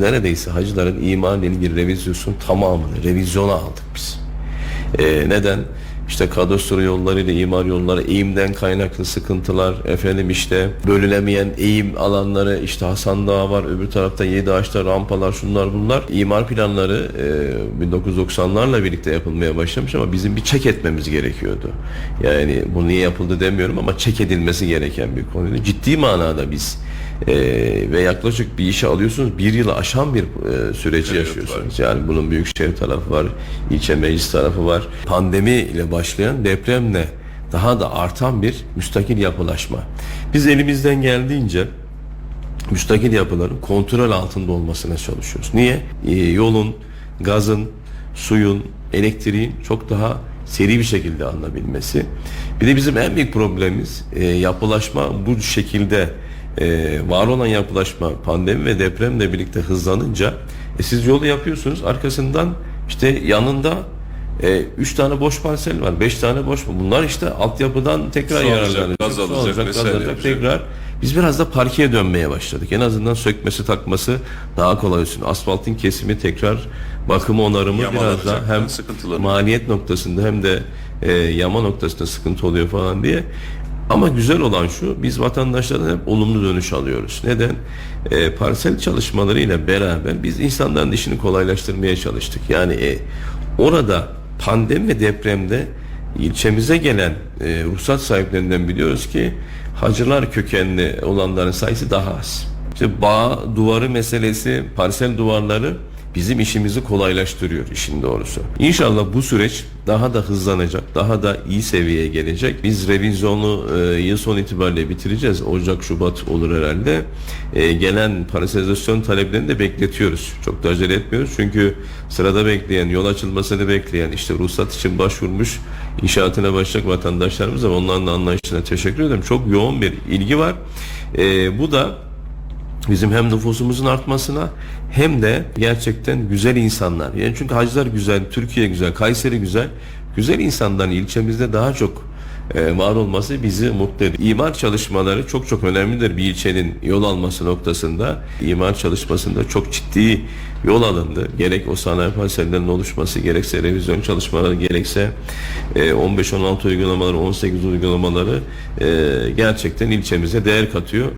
Neredeyse hacıların iman ile ilgili revizyonun tamamını revizyona aldık biz. Ee, neden? İşte kadastro yollarıyla imar yolları, eğimden kaynaklı sıkıntılar, efendim işte bölünemeyen eğim alanları, işte Hasan Dağı var, öbür tarafta Yedi Ağaçlar, rampalar, şunlar bunlar. İmar planları e, 1990'larla birlikte yapılmaya başlamış ama bizim bir çek etmemiz gerekiyordu. Yani bu niye yapıldı demiyorum ama çek edilmesi gereken bir konuydu. Ciddi manada biz e, ve yaklaşık bir işe alıyorsunuz bir yılı aşan bir e, süreci Evet, yaşıyorsunuz. Yani bunun büyükşehir tarafı var, ilçe meclis tarafı var. Pandemi ile başlayan depremle daha da artan bir müstakil yapılaşma. Biz elimizden geldiğince müstakil yapıların kontrol altında olmasına çalışıyoruz. Niye? Ee, yolun, gazın, suyun, elektriğin çok daha seri bir şekilde alınabilmesi. Bir de bizim en büyük problemimiz e, yapılaşma bu şekilde e, var olan yapılaşma pandemi ve depremle birlikte hızlanınca e, siz yolu yapıyorsunuz arkasından işte yanında e, üç tane boş parsel var, beş tane boş. Bunlar işte altyapıdan tekrar yararlanacak. gaz alacak, alacak, alacak, tekrar biz biraz da parkeye dönmeye başladık. En azından sökmesi takması daha kolay olsun. Asfaltın kesimi tekrar bakımı onarımı biraz daha hem maliyet noktasında hem de e, yama noktasında sıkıntı oluyor falan diye. Ama güzel olan şu biz vatandaşlardan hep olumlu dönüş alıyoruz. Neden? E, parsel çalışmalarıyla beraber biz insanların işini kolaylaştırmaya çalıştık. Yani e, orada pandemi ve depremde ilçemize gelen e, ruhsat sahiplerinden biliyoruz ki hacılar kökenli olanların sayısı daha az. İşte bağ duvarı meselesi, parsel duvarları bizim işimizi kolaylaştırıyor işin doğrusu. İnşallah bu süreç daha da hızlanacak, daha da iyi seviyeye gelecek. Biz revizyonu e, yıl sonu itibariyle bitireceğiz. Ocak, Şubat olur herhalde. E, gelen parselizasyon taleplerini de bekletiyoruz. Çok da acele etmiyoruz. Çünkü sırada bekleyen, yol açılmasını bekleyen, işte ruhsat için başvurmuş, inşaatına başlayacak vatandaşlarımız var. Onların da anlayışına teşekkür ederim. Çok yoğun bir ilgi var. E, bu da bizim hem nüfusumuzun artmasına hem de gerçekten güzel insanlar. Yani çünkü hacılar güzel, Türkiye güzel, Kayseri güzel. Güzel insanların ilçemizde daha çok e, var olması bizi mutlu ediyor. İmar çalışmaları çok çok önemlidir bir ilçenin yol alması noktasında. İmar çalışmasında çok ciddi yol alındı. Gerek o sanayi parsellerinin oluşması, gerekse revizyon çalışmaları, gerekse e, 15-16 uygulamaları, 18 uygulamaları e, gerçekten ilçemize değer katıyor.